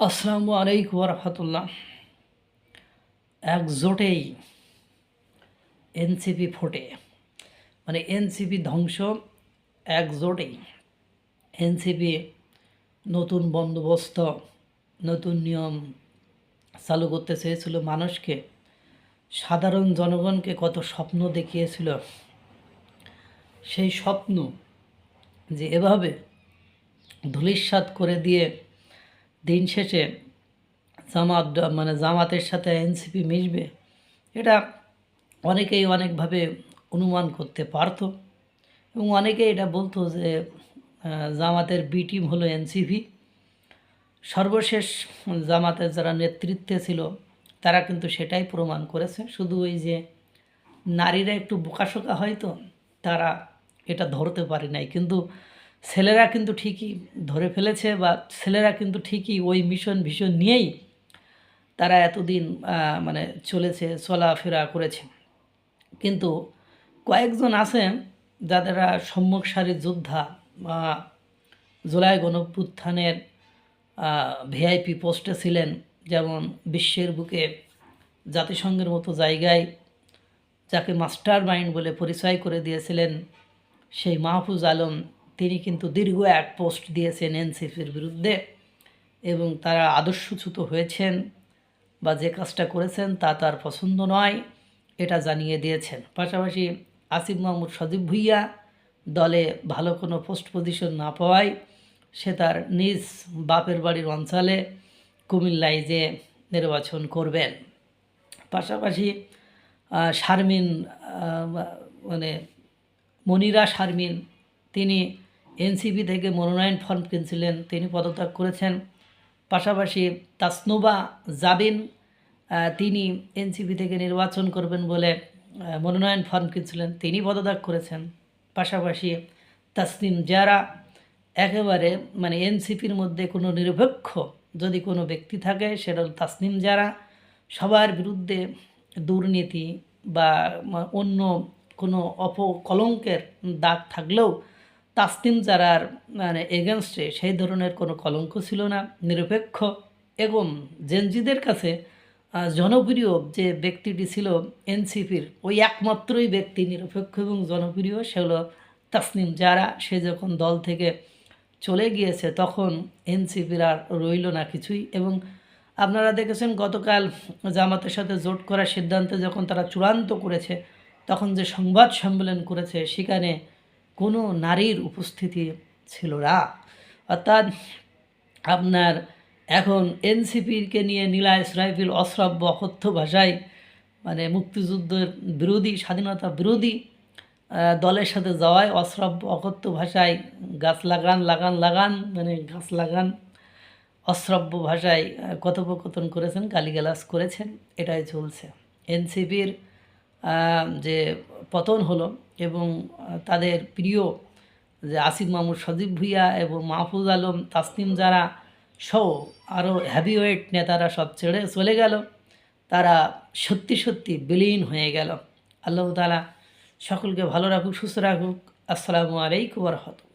আসসালামু আলাইকুম রহমতুল্লাহ একজোটেই এনসিপি ফোটে। মানে এনসিপি ধ্বংস একজোটেই। এনসিপি নতুন বন্দোবস্ত, নতুন নিয়ম চালু করতে চেয়েছিল মানুষকে। সাধারণ জনগণকে কত স্বপ্ন দেখিয়েছিল। সেই স্বপ্ন যে এভাবে ধূলিসাৎ করে দিয়ে দিন শেষে জামাত মানে জামাতের সাথে এনসিপি মিশবে, এটা অনেকেই অনেকভাবে অনুমান করতে পারতো এবং অনেকেই এটা বলতো যে জামাতের বি টিম হলো এনসিপি। সর্বশেষ জামাতের যারা নেতৃত্বে ছিল, তারা কিন্তু সেটাই প্রমাণ করেছে। শুধু ওই যে নারীরা একটু বোকাশোকা হয়তো তারা এটা ধরতে পারে নাই। কিন্তু ছেলেরা কিন্তু ঠিকই ধরে ফেলেছে বা ছেলেরা কিন্তু ঠিকই ওই মিশন ভীষণ নিয়েই তারা এতদিন মানে চলেছে, চলাফেরা করেছে। কিন্তু কয়েকজন আছেন যাদেরা সম্মুখ যোদ্ধা বা জুলাই গণপুত্থানের ভিআইপি পোস্টে ছিলেন, যেমন বিশ্বের বুকে জাতিসংঘের মতো জায়গায় যাকে মাস্টার মাইন্ড বলে পরিচয় করে দিয়েছিলেন সেই মাহফুজ আলম তিনি কিন্তু দীর্ঘ এক পোস্ট দিয়েছেন এনসিপির বিরুদ্ধে এবং তারা আদর্শচ্যুত হয়েছেন বা যে কাজটা করেছেন তা তার পছন্দ নয়, এটা জানিয়ে দিয়েছেন। পাশাপাশি আসিফ মাহমুদ সজীব ভুইয়া দলে ভালো কোনো পোস্ট পজিশন না পাওয়ায় সে তার নিজ বাপের বাড়ির অঞ্চলে কুমিল্লায় যে নির্বাচন করবেন। পাশাপাশি শারমিন মানে মনিরা শারমিন, তিনি এনসিপি থেকে মনোনয়ন ফর্ম কিনছিলেন, তিনি পদত্যাগ করেছেন। পাশাপাশি তাসনুবা জাবিন তিনি এনসিপি থেকে নির্বাচন করবেন বলে মনোনয়ন ফর্ম কিনছিলেন, তিনি পদত্যাগ করেছেন। পাশাপাশি তাসনিম যারা একেবারে মানে এনসিপির মধ্যে কোনো নিরপেক্ষ যদি কোনো ব্যক্তি থাকে, সেটা হল তাসনিম যারা সবার বিরুদ্ধে দুর্নীতি বা অন্য কোনো অপকলঙ্কের দাগ থাকলেও তাসনিম যারার মানে এগেনস্টে সেই ধরনের কোনো কলঙ্ক ছিল না, নিরপেক্ষ এবং জেনজিদের কাছে জনপ্রিয় যে ব্যক্তিটি ছিল এনসিপির, ওই একমাত্রই ব্যক্তি নিরপেক্ষ এবং জনপ্রিয়, সে হলো তাসনিম যারা সে যখন দল থেকে চলে গিয়েছে, তখন এনসিপির আর রইল না কিছুই এবং আপনারা দেখেছেন গতকাল জামাতের সাথে জোট করার সিদ্ধান্তে যখন তারা চূড়ান্ত করেছে, তখন যে সংবাদ সম্মেলন করেছে, সেখানে কোনো নারীর উপস্থিতি ছিল না। অর্থাৎ আপনার এখন এনসিপিকে নিয়ে নীলা ইসরাইফিল অশ্রাব্য অকথ্য ভাষায় মানে মুক্তিযুদ্ধের বিরোধী, স্বাধীনতা বিরোধী দলের সাথে যাওয়ায় অশ্রাব্য অকথ্য ভাষায় গাছ লাগান লাগান লাগান মানে গাছ লাগান, অশ্রাব্য ভাষায় কথোপকথন করেছেন, গালিগালাজ করেছেন, এটাই চলছে। এনসিপির যে পতন হলো এবং তাদের প্রিয় যে আসিফ মাহমুদ সজীব ভুইয়া এবং মাহফুজ আলম, তাসনিম যারা, সহ আরও হ্যাভিওয়েট নেতারা সব ছেড়ে চলে গেল। তারা সত্যি সত্যি বিলীন হয়ে গেল। আল্লাহ তালা সকলকে ভালো রাখুক, সুস্থ রাখুক। আসসালামু আলাইকুম রহমতুল্লাহ।